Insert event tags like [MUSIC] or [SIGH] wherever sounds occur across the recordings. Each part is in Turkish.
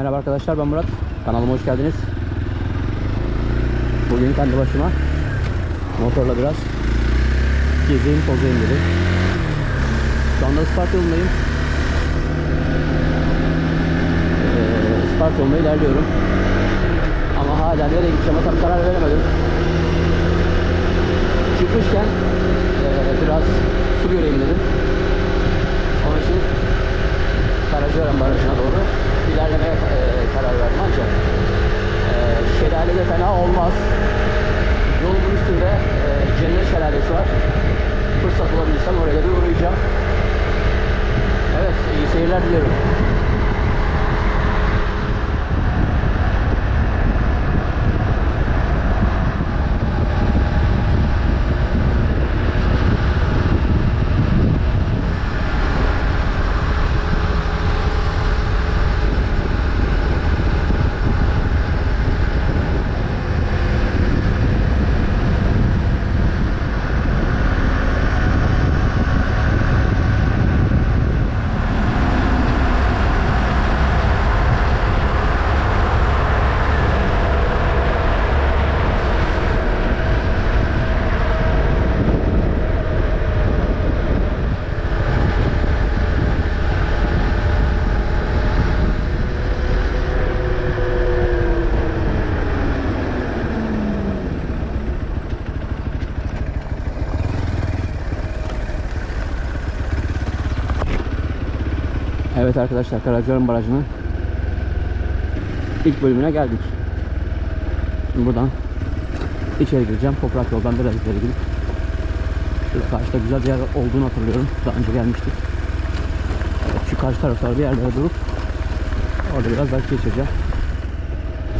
Merhaba arkadaşlar ben Murat. Kanalıma hoş geldiniz. Bugün kendi başıma motorla biraz gezeyim tozayım dedim. Şu anda Isparta yolundayım. Ee, Isparta yolunda ilerliyorum. Ama hala nereye gideceğime tam karar veremedim. Çıkmışken ee, biraz su göreyim dedim. Onun için Karacaören Barajı'na doğru ilerlemeye e, karar verdim ancak e, şelale de fena olmaz. Yolumun üstünde e, Cennet Şelalesi var. Fırsat bulabilirsem oraya da bir uğrayacağım. Evet, iyi seyirler diliyorum. Evet arkadaşlar Karacaören Barajı'nın ilk bölümüne geldik. Şimdi buradan içeri gireceğim. Toprak yoldan biraz ileri gidip şu karşıda güzel bir yer olduğunu hatırlıyorum. Daha önce gelmiştik. Evet, şu karşı taraflarda bir yerlere durup orada biraz vakit geçireceğim.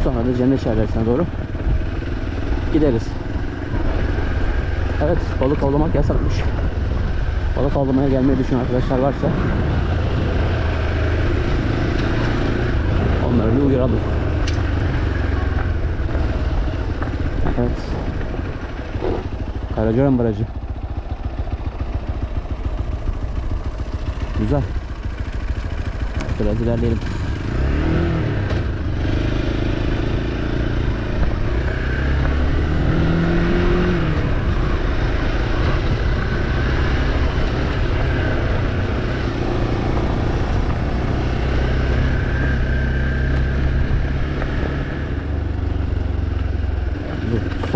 Sonra da cennet şelalesine doğru gideriz. Evet balık avlamak yasakmış. Balık avlamaya gelmeyi düşünen arkadaşlar varsa Onları bir uyaralım. Evet. Karacaören Barajı. Güzel. Biraz ilerleyelim.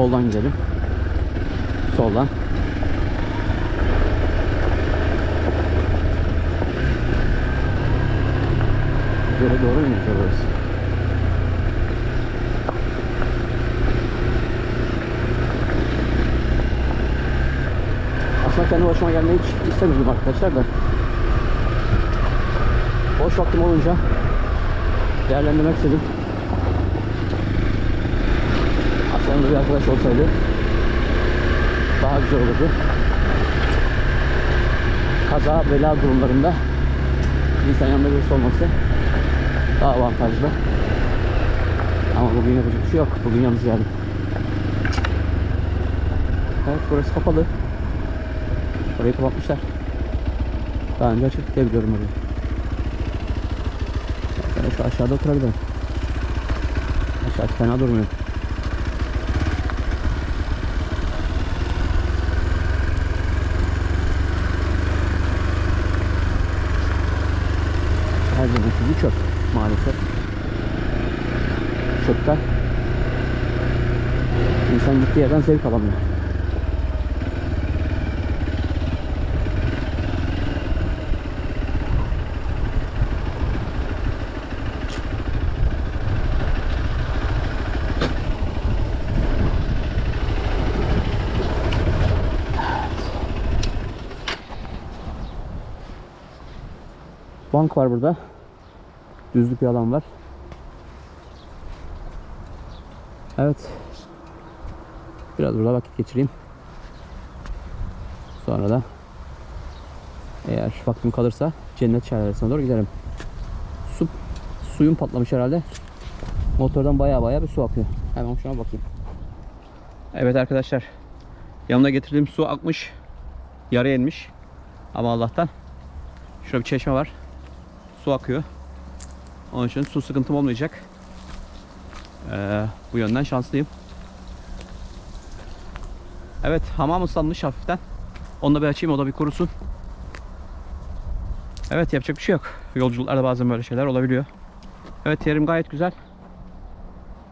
Soldan gidelim. Soldan. Göre doğru mu gidiyoruz? Aslında kendi başıma gelmeyi hiç istemiyordum arkadaşlar da. Boş vaktim olunca değerlendirmek istedim. Aslında bir arkadaş olsaydı daha güzel olurdu. Kaza, bela durumlarında insan yanında birisi olması daha avantajlı. Ama bugün yapacak bir şey yok. Bugün yalnız geldim. Evet burası kapalı. Orayı kapatmışlar. Daha önce açık diye biliyorum orayı. Ben şu aşağıda oturabilirim. Aşağısı fena durmuyor. Her zamanki çöp maalesef. Çöpten insan gittiği yerden zevk alamıyor. Bank var burada. Düzlük bir alan var. Evet. Biraz burada vakit geçireyim. Sonra da eğer vaktim kalırsa cennet şelalesine doğru giderim. Su, suyun patlamış herhalde. Motordan baya baya bir su akıyor. Hemen şuna bakayım. Evet arkadaşlar. Yanımda getirdiğim su akmış. Yarı inmiş. Ama Allah'tan şurada bir çeşme var. Su akıyor. Onun için su sıkıntım olmayacak. Ee, bu yönden şanslıyım. Evet hamam ıslanmış hafiften. Onu da bir açayım o da bir kurusun. Evet yapacak bir şey yok. Yolculuklarda bazen böyle şeyler olabiliyor. Evet yerim gayet güzel.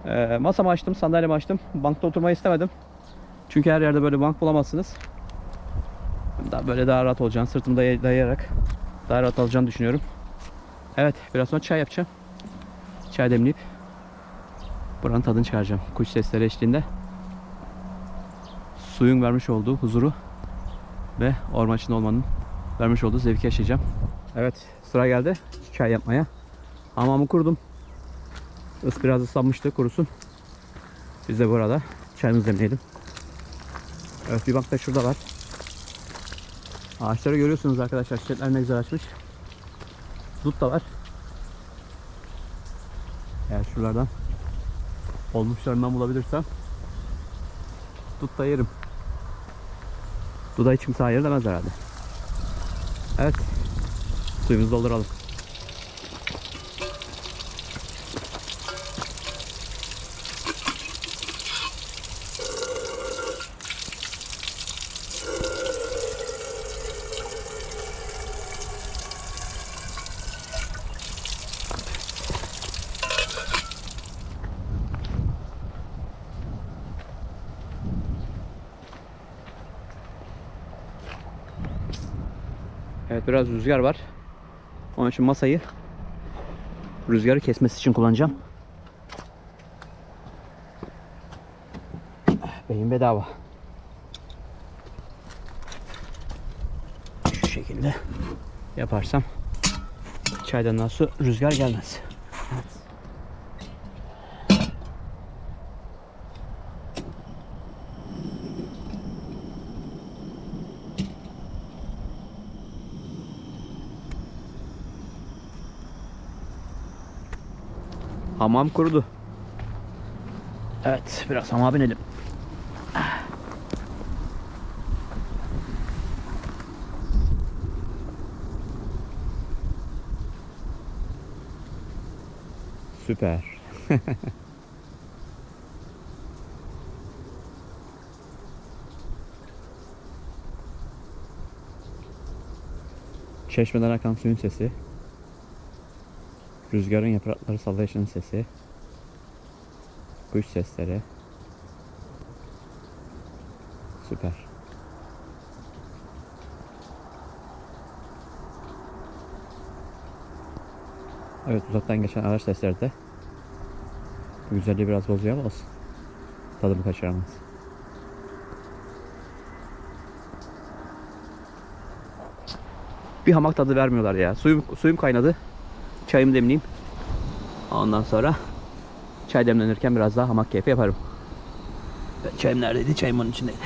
Ee, masamı açtım, sandalyemi açtım. Bankta oturmayı istemedim. Çünkü her yerde böyle bank bulamazsınız. Daha böyle daha rahat olacağını, sırtımda dayayarak daha rahat alacağını düşünüyorum. Evet, biraz sonra çay yapacağım. Çay demleyip buranın tadını çıkaracağım. Kuş sesleri eşliğinde. Suyun vermiş olduğu huzuru ve orman içinde olmanın vermiş olduğu zevki yaşayacağım. Evet, sıra geldi çay yapmaya. Hamamı kurdum. Is biraz ıslanmıştı, kurusun. Biz de burada çayımızı demleyelim. Evet, bir bank da şurada var. Ağaçları görüyorsunuz arkadaşlar. Çiçekler ne güzel açmış. Dut da var. Eğer şuralardan olmuşlarından bulabilirsem dut da yerim. Duda hiç kimse hayır demez herhalde. Evet. Suyumuzu dolduralım. Evet biraz rüzgar var. Onun için masayı rüzgarı kesmesi için kullanacağım. Beyin bedava. Şu şekilde yaparsam çaydandan su rüzgar gelmez. Hamam kurudu. Evet, biraz hamama binelim. Süper. [LAUGHS] Çeşmeden akan suyun sesi. Rüzgarın yaprakları sallayışının sesi. Kuş sesleri. Süper. Evet uzaktan geçen araç sesleri de bu güzelliği biraz bozuyor ama olsun. Tadımı kaçıramaz. Bir hamak tadı vermiyorlar ya. Suyum, suyum kaynadı. Çayımı demleyeyim. Ondan sonra çay demlenirken biraz daha hamak keyfi yaparım. Çayım neredeydi? Çayım onun içindeydi.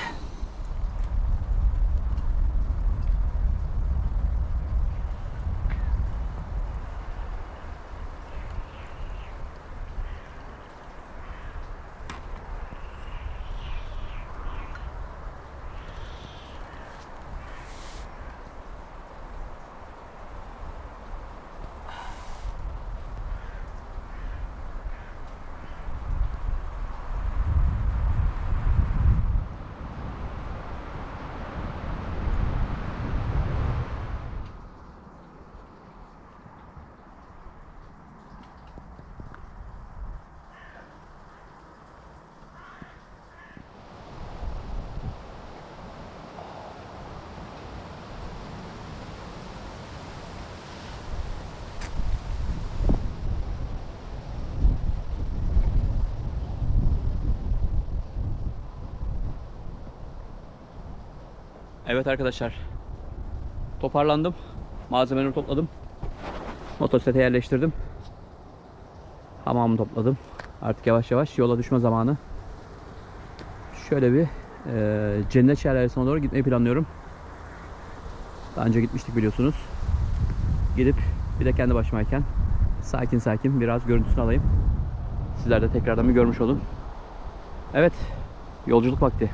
Evet arkadaşlar. Toparlandım. Malzemelerimi topladım. Motosiklete yerleştirdim. Hamamımı topladım. Artık yavaş yavaş yola düşme zamanı. Şöyle bir e, cennet şelalesine doğru gitmeyi planlıyorum. Daha önce gitmiştik biliyorsunuz. Gidip bir de kendi başımayken sakin sakin biraz görüntüsünü alayım. Sizler de tekrardan bir görmüş olun. Evet, yolculuk vakti.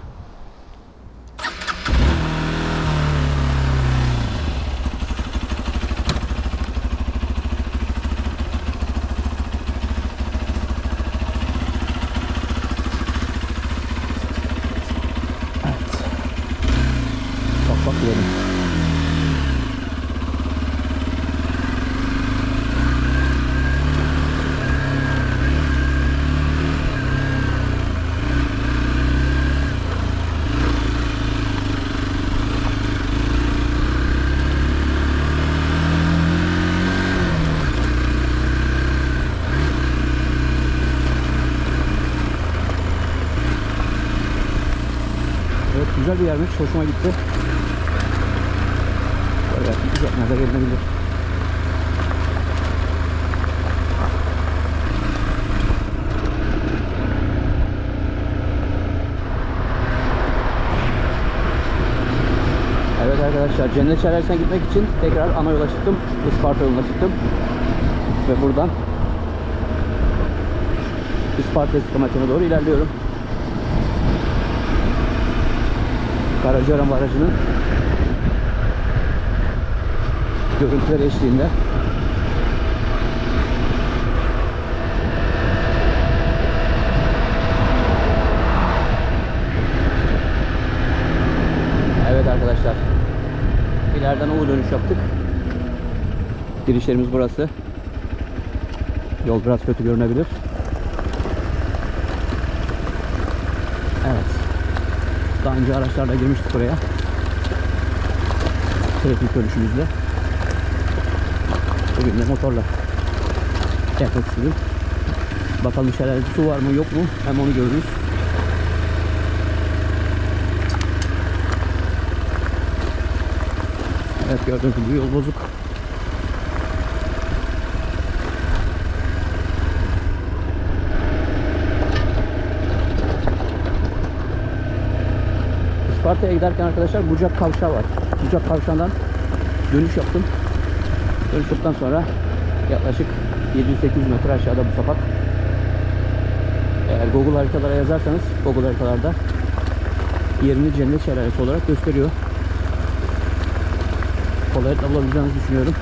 güzel bir yermiş. Hoşuma gitti. Böyle uzatmada gelinebilir. Evet arkadaşlar Cennet Şelalesi'ne gitmek için tekrar ana yola çıktım. Isparta yoluna çıktım. Ve buradan Isparta istikametine doğru ilerliyorum. Karacaören Barajı'nın görüntüler eşliğinde Evet arkadaşlar ileriden U dönüş yaptık. Girişlerimiz burası. Yol biraz kötü görünebilir. Evet. Daha önce araçlarla girmiştik buraya. Trafik dönüşümüzde. Bugün de motorla yapmak istedim. Bakalım şelalede su var mı yok mu hem onu görürüz. Evet gördüğünüz gibi yol bozuk. Isparta'ya giderken arkadaşlar Bucak Kavşağı var. Bucak Kavşağı'ndan dönüş yaptım. Dönüş yaptıktan sonra yaklaşık 700-800 metre aşağıda bu sokak. Eğer Google haritalara yazarsanız Google haritalarda yerini Cennet Şelalesi olarak gösteriyor. Kolaylıkla bulabileceğinizi düşünüyorum.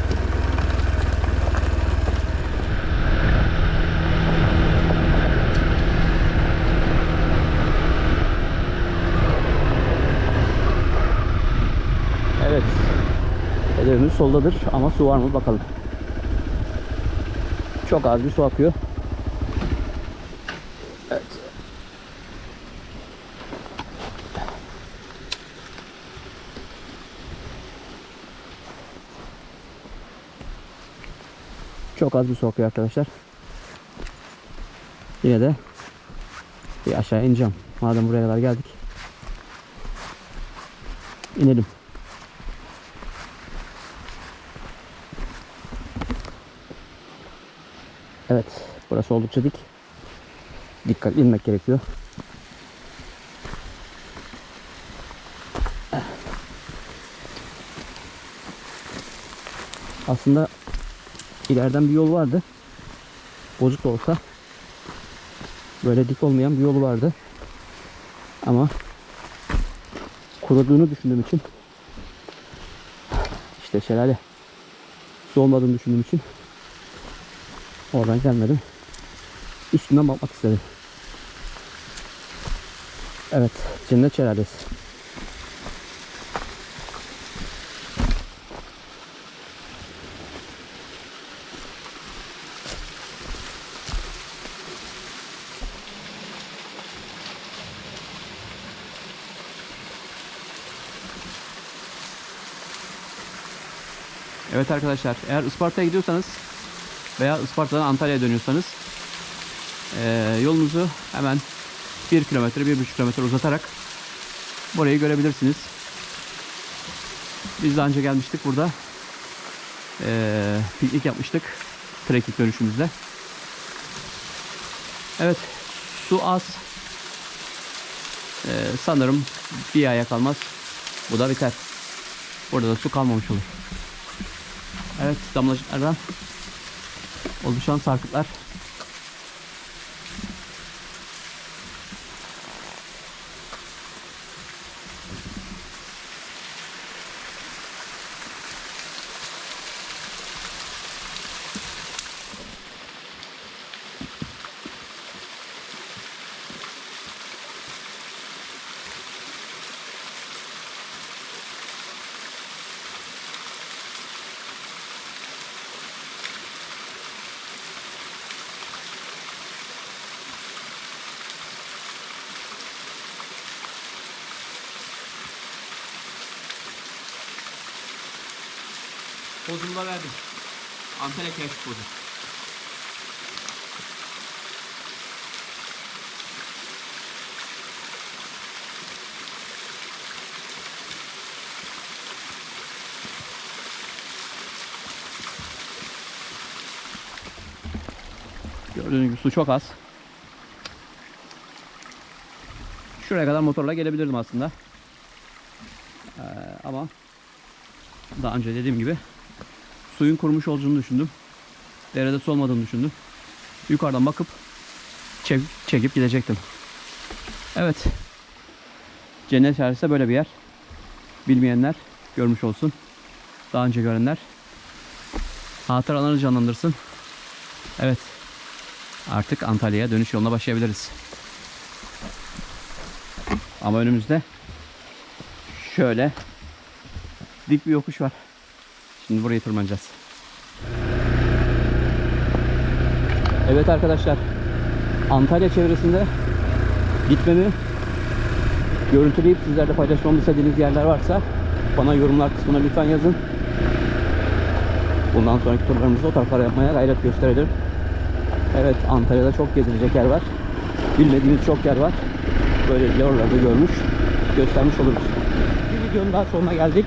Evet. Hedefimiz soldadır ama su var mı bakalım. Çok az bir su akıyor. Evet. Çok az bir su akıyor arkadaşlar. Yine de bir aşağı ineceğim. Madem buraya kadar geldik. İnelim. Evet, burası oldukça dik. Dikkatli inmek gerekiyor. Aslında ileriden bir yol vardı. Bozuk da olsa böyle dik olmayan bir yolu vardı. Ama kuruduğunu düşündüğüm için işte şelale su olmadığını düşündüğüm için Oradan gelmedim. Üstünden bakmak istedim. Evet, Cennet Şelalesi. Evet arkadaşlar, eğer Isparta'ya gidiyorsanız veya Isparta'dan Antalya'ya dönüyorsanız eee, yolunuzu hemen 1 kilometre, 1,5 kilometre uzatarak burayı görebilirsiniz. Biz daha önce gelmiştik burada. Eee, piknik yapmıştık. Trekking dönüşümüzde. Evet. Su az. Eee, sanırım bir aya kalmaz. Bu da biter. Burada da su kalmamış olur. Evet damlacıklardan oluşan sarkıtlar. Kozumu da verdim. Antalya keşif kozu. Gördüğünüz gibi su çok az. Şuraya kadar motorla gelebilirdim aslında. Ee, ama daha önce dediğim gibi suyun kurumuş olduğunu düşündüm. Derede su olmadığını düşündüm. Yukarıdan bakıp çek- çekip gidecektim. Evet. Cennet Çarşısı böyle bir yer. Bilmeyenler görmüş olsun. Daha önce görenler hatıralarını canlandırsın. Evet. Artık Antalya'ya dönüş yoluna başlayabiliriz. Ama önümüzde şöyle dik bir yokuş var. Şimdi burayı tırmanacağız. Evet arkadaşlar. Antalya çevresinde gitmemi görüntüleyip sizlerle paylaşmamı istediğiniz yerler varsa bana yorumlar kısmına lütfen yazın. Bundan sonraki turlarımızda o taraflara yapmaya gayret gösterelim. Evet Antalya'da çok gezilecek yer var. Bilmediğimiz çok yer var. Böyle oralarda görmüş, göstermiş oluruz. Bir videonun daha sonuna geldik.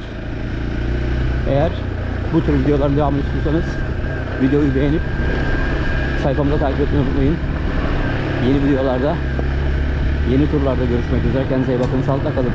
Eğer bu tür videoların devamını istiyorsanız videoyu beğenip sayfamıza takip etmeyi unutmayın. Yeni videolarda, yeni turlarda görüşmek üzere. Kendinize iyi bakın. Sağlıkla kalın.